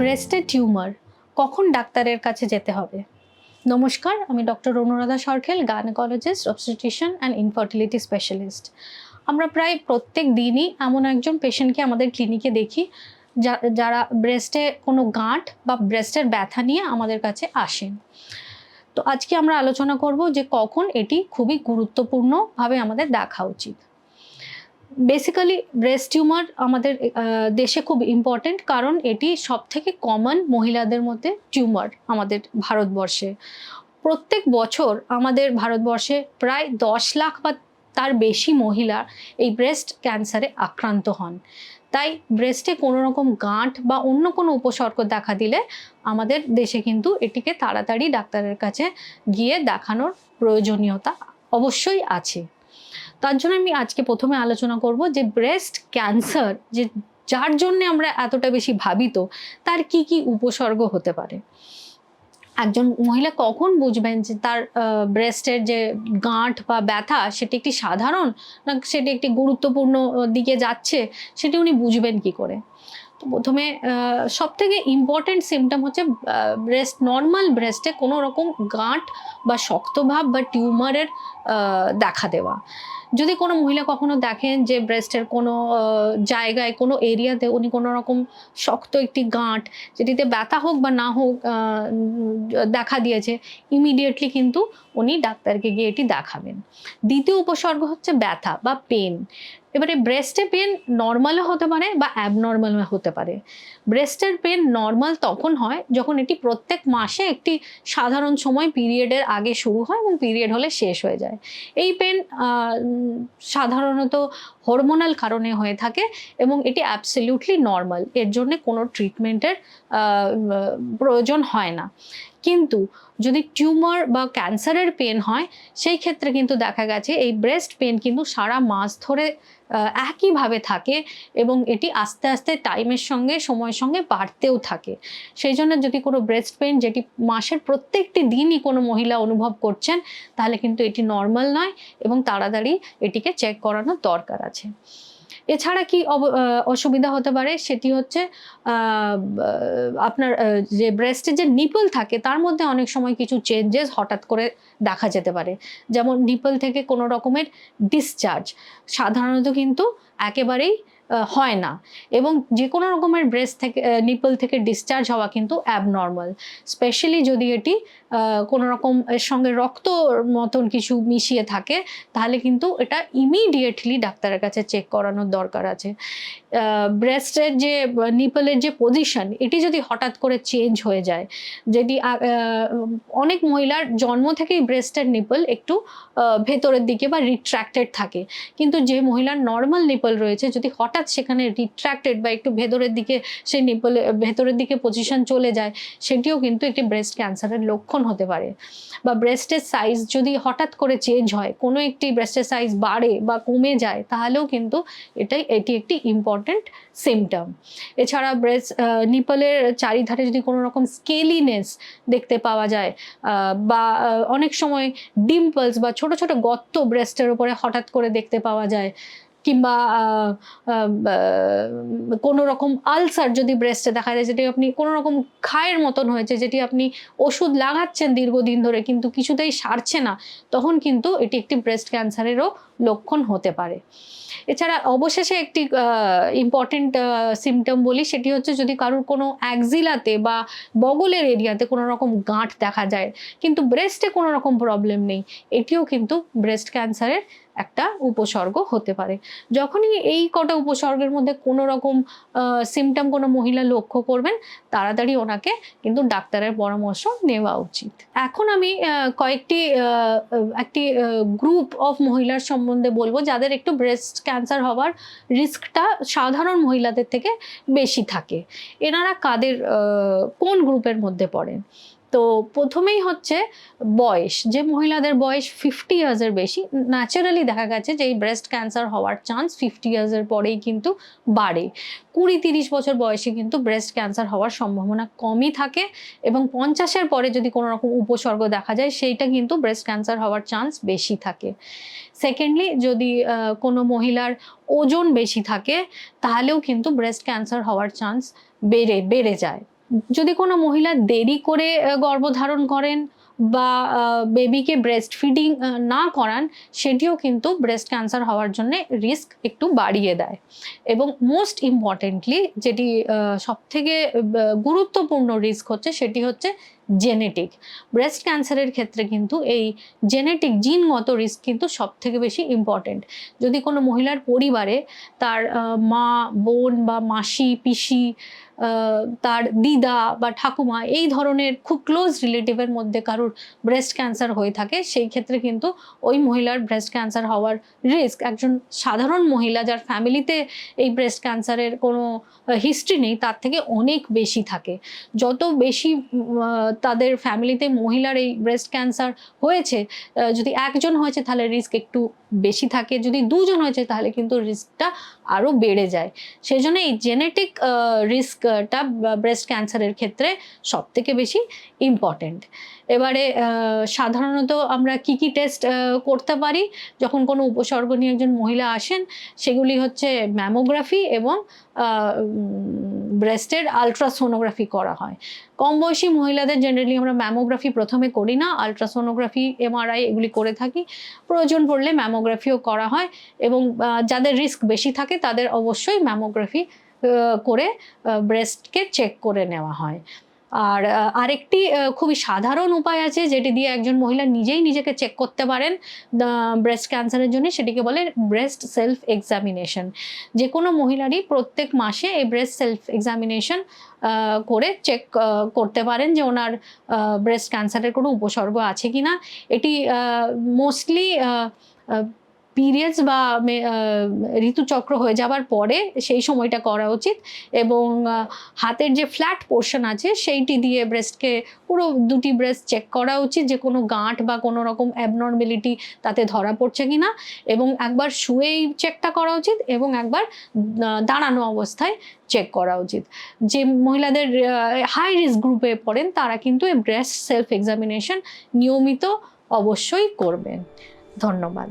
ব্রেস্টে tumour, কখন ডাক্তারের কাছে যেতে হবে? নমস্কার, আমি doctor Anuradha Sarkhel gynaecologist obstetrics and infertility specialist আমরা প্রায় প্রত্যেক দিনই এমন একজন পেশেন্টকে আমাদের ক্লিনিকে দেখি যারা ব্রেস্টে কোনো গাঁট বা ব্রেস্টের ব্যথা নিয়ে আমাদের কাছে আসেন। তো আজকে আমরা আলোচনা করব যে কখন এটি খুবই গুরুত্বপূর্ণভাবে আমাদের দেখা উচিত। বেসিক্যালি ব্রেস্ট টিউমার আমাদের দেশে খুব ইম্পর্টেন্ট কারণ এটি সব থেকে কমন মহিলাদের মধ্যে টিউমার আমাদের ভারতবর্ষে। প্রত্যেক বছর আমাদের ভারতবর্ষে প্রায় দশ লাখ বা তার বেশি মহিলা এই ব্রেস্ট ক্যান্সারে আক্রান্ত হন। তাই ব্রেস্টে কোনো রকম গাঁট বা অন্য কোনো উপসর্গ দেখা দিলে আমাদের দেশে কিন্তু এটিকে তাড়াতাড়ি ডাক্তারের কাছে গিয়ে দেখানোর প্রয়োজনীয়তা অবশ্যই আছে। তার জন্য আমি আজকে প্রথমে আলোচনা করব যে ব্রেস্ট ক্যান্সার যে যার জন্য আমরা এতটা বেশি ভাবিত, তার কি কি উপসর্গ হতে পারে? একজন মহিলা কখন বুঝবেন যে তার ব্রেস্টের যে গাঁট বা ব্যথা, সেটি একটি সাধারণ না সেটি একটি গুরুত্বপূর্ণ দিকে যাচ্ছে, সেটি উনি বুঝবেন কি করে? তো প্রথমে সব থেকে ইম্পর্টেন্ট সিমটম হচ্ছে ব্রেস্ট নর্মাল ব্রেস্টে কোনো রকম গাঁট বা শক্তভাব বা টিউমারের দেখা দেওয়া। যদি কোনো মহিলা কখনো দেখেন যে ব্রেস্টের কোনো জায়গায়, কোনো এরিয়াতে উনি কোনো রকম শক্ত একটি গাঁট, যেটিতে ব্যথা হোক বা না হোক দেখা দিয়েছে ইমিডিয়েটলি কিন্তু উনি ডাক্তারকে গিয়ে এটি দেখাবেন। দ্বিতীয় উপসর্গ হচ্ছে ব্যথা বা পেন এবারে ব্রেস্টে পেন নর্মালও হতে পারে বা অ্যাবনর্মালও হতে পারে। ব্রেস্টের পেন নর্মাল তখন হয় যখন এটি প্রত্যেক মাসে একটি সাধারণ সময় পিরিয়ডের আগে শুরু হয় এবং পিরিয়ড হলে শেষ হয়ে যায়। এই পেন সাধারণত হরমোনাল কারণে হয়ে থাকে এবং এটি অ্যাবসলিউটলি নর্মাল এর জন্য কোনো ট্রিটমেন্টের প্রয়োজন হয় না। কিন্তু যদি টিউমার বা ক্যান্সারের পেন হয়, সেই ক্ষেত্রে কিন্তু দেখা গেছে এই ব্রেস্ট পেন কিন্তু সারা মাস ধরে একইভাবে থাকে এবং এটি আস্তে আস্তে টাইমের সঙ্গে, সময়ের সঙ্গে বাড়তেও থাকে। সেই জন্য যদি কোনো ব্রেস্ট পেন যেটি মাসের প্রত্যেকটি দিনই কোনো মহিলা অনুভব করছেন, তাহলে কিন্তু এটি নর্মাল নয় এবং তাড়াতাড়ি এটিকে চেক করানোর দরকার আছে। এছাড়া কি অসুবিধা হতে পারে? সেটি হচ্ছে আপনার যে ব্রেস্টে যে নিপল থাকে, তার মধ্যে অনেক সময় কিছু চেঞ্জেস হঠাৎ করে দেখা যেতে পারে। যেমন নিপল থেকে কোনো রকমের ডিসচার্জ সাধারণত কিন্তু একেবারেই হয় না। এবং যে কোনো রকমের ব্রেস্ট থেকে নিপল থেকে ডিসচার্জ হওয়া কিন্তু অ্যাবনর্মাল স্পেশালি যদি এটি কোনো রকম এর সঙ্গে রক্ত মতন কিছু মিশিয়ে থাকে, তাহলে কিন্তু এটা ইমিডিয়েটলি ডাক্তারের কাছে চেক করানোর দরকার আছে। ব্রেস্টের যে নিপলের যে পজিশন এটি যদি হঠাৎ করে চেঞ্জ হয়ে যায়, যেটি অনেক মহিলার জন্ম থেকেই ব্রেস্টের নিপল একটু ভেতরের দিকে বা রিট্র্যাক্টেড থাকে। কিন্তু যে মহিলার নর্মাল নিপল রয়েছে, যদি হঠাৎ সেখানে রিট্র্যাক্টেড বা একটু ভেতরের দিকে সেই নিপল ভেতরের দিকে পজিশন চলে যায়, সেটিও কিন্তু একটি ব্রেস্ট ক্যান্সারের লক্ষণ হতে পারে। বা ব্রেস্টের সাইজ যদি হঠাৎ করে চেঞ্জ হয়, কোনো একটি ব্রেস্টের সাইজ বাড়ে বা কমে যায়, তাহলেও কিন্তু এটাই, এটি একটি ইম্পর্ট্যান্ট সিমটম এছাড়া ব্রেস নিপলের চারিধারে যদি কোনো রকম স্কেলিনেস দেখতে পাওয়া যায় বা অনেক সময় ডিম্পলস বা ছোট ছোট গর্ত ব্রেস্টের উপরে হঠাৎ করে দেখতে পাওয়া যায় কিংবা কোনো রকম আলসার যদি ব্রেস্টে দেখা যায়, যেটি আপনি কোনো রকম খায়ের মতন হয়েছে, যেটি আপনি ওষুধ লাগাচ্ছেন দীর্ঘদিন ধরে কিন্তু কিছুতেই সারছে না, তখন কিন্তু এটি একটি ব্রেস্ট ক্যান্সারেরও লক্ষণ হতে পারে। এছাড়া অবশেষে একটি ইম্পর্টেন্ট সিমটম বলি, সেটি হচ্ছে যদি কারোর কোনো অ্যাক্সিলাতে বা বগলের এরিয়াতে কোনো রকম গাঁট দেখা যায়, কিন্তু ব্রেস্টে কোনো রকম প্রবলেম নেই, এটিও কিন্তু ব্রেস্ট ক্যান্সারের একটা উপসর্গ হতে পারে। যখনই এই কটা উপসর্গের মধ্যে কোনো রকম সিমটম কোনো মহিলা লক্ষ্য করবেন, তাড়াতাড়ি ওনাকে কিন্তু ডাক্তারের পরামর্শ নেওয়া উচিত। এখন আমি কয়েকটি একটি গ্রুপ অফ মহিলার সম্বন্ধে বলব, যাদের একটু ব্রেস্ট ক্যান্সার হওয়ার রিস্কটা সাধারণ মহিলাদের থেকে বেশি থাকে। এনারা কাদের কোন গ্রুপের মধ্যে পড়েন? তো প্রথমেই হচ্ছে বয়স, যে মহিলাদের বয়স ফিফটি ইয়ার্সের বেশি ন্যাচারালি দেখা গেছে যে এই ব্রেস্ট ক্যান্সার হওয়ার চান্স ফিফটি ইয়ার্সের পরেই কিন্তু বাড়ে। কুড়ি তিরিশ বছর বয়সে কিন্তু ব্রেস্ট ক্যান্সার হওয়ার সম্ভাবনা কমই থাকে এবং পঞ্চাশের পরে যদি কোনো রকম উপসর্গ দেখা যায়, সেইটা কিন্তু ব্রেস্ট ক্যান্সার হওয়ার চান্স বেশি থাকে। সেকেন্ডলি যদি কোনো মহিলার ওজন বেশি থাকে, তাহলেও কিন্তু ব্রেস্ট ক্যান্সার হওয়ার চান্স বেড়ে বেড়ে যায়। যদি কোনো মহিলা দেরি করে গর্ভধারণ করেন বা বেবিকে ব্রেস্ট ফিডিং না করান, সেটিও কিন্তু ব্রেস্ট ক্যান্সার হওয়ার জন্য রিস্ক একটু বাড়িয়ে দেয়। এবং মোস্ট ইম্পর্টেন্টলি যেটি সব থেকে গুরুত্বপূর্ণ রিস্ক হচ্ছে সেটি হচ্ছে জেনেটিক ব্রেস্ট ক্যান্সারের ক্ষেত্রে কিন্তু এই জেনেটিক জিনগত রিস্ক কিন্তু সব থেকে বেশি ইম্পর্টেন্ট যদি কোনো মহিলার পরিবারে তার মা, বোন বা মাসি, পিসি তার দিদা বা ঠাকুমা এই ধরনের খুব ক্লোজ রিলেটিভের মধ্যে কারোর ব্রেস্ট ক্যান্সার হয়ে থাকে, সেই ক্ষেত্রে কিন্তু ওই মহিলার ব্রেস্ট ক্যান্সার হওয়ার রিস্ক একজন সাধারণ মহিলা যার ফ্যামিলিতে এই ব্রেস্ট ক্যান্সারের কোনো হিস্ট্রি নেই, তার থেকে অনেক বেশি থাকে। যত বেশি তাদের ফ্যামিলিতে মহিলার এই ব্রেস্ট ক্যান্সার হয়েছে যদি একজন হয়েছে তাহলে রিস্ক একটু বেশি থাকে, যদি দুজন হয়েছে তাহলে কিন্তু রিস্কটা আরও বেড়ে যায়। সেই জন্য এই জেনেটিক রিস্কটা ব্রেস্ট ক্যান্সারের ক্ষেত্রে সব থেকে বেশি ইম্পর্টেন্ট এবারে সাধারণত আমরা কি কি টেস্ট করতে পারি? যখন কোনো উপসর্গ নিয়ে একজন মহিলা আসেন, সেগুলি হচ্ছে ম্যামোগ্রাফি এবং ব্রেস্টের আলট্রাসোনোগ্রাফি করা হয়। কম বয়সী মহিলাদের জেনারেলি আমরা ম্যামোগ্রাফি প্রথমে করি না আলট্রাসোনোগ্রাফি এমআরআই এগুলি করে থাকি। প্রয়োজন পড়লে ম্যামোগ্রাফিও করা হয় এবং যাদের রিস্ক বেশি থাকে তাদের অবশ্যই ম্যামোগ্রাফি করে ব্রেস্টকে চেক করে নেওয়া হয়। আর আরেকটি খুবই সাধারণ উপায় আছে যেটি দিয়ে একজন মহিলা নিজেই নিজেকে চেক করতে পারেন ব্রেস্ট ক্যান্সারের জন্য, সেটিকে বলে ব্রেস্ট সেলফ এক্সামিনেশন যে কোনো মহিলারই প্রত্যেক মাসে এই ব্রেস্ট সেলফ এক্সামিনেশন করে চেক করতে পারেন যে ওনার ব্রেস্ট ক্যান্সারের কোনো উপসর্গ আছে কি না এটি মোস্টলি পিরিয়ডস বা ঋতুচক্র হয়ে যাবার পরে সেই সময়টা করা উচিত এবং হাতের যে ফ্ল্যাট পোর্শন আছে সেইটি দিয়ে ব্রেস্টকে পুরো দুটি ব্রেস্ট চেক করা উচিত যে কোনো গাঁট বা কোনো রকম অ্যাবনর্মেলিটি তাতে ধরা পড়ছে কি না এবং একবার শুয়েই চেকটা করা উচিত এবং একবার দাঁড়ানো অবস্থায় চেক করা উচিত। যে মহিলাদের হাই রিস্ক গ্রুপে পড়েন তারা কিন্তু এই ব্রেস্ট সেলফ এক্সামিনেশন নিয়মিত অবশ্যই করবেন। ধন্যবাদ।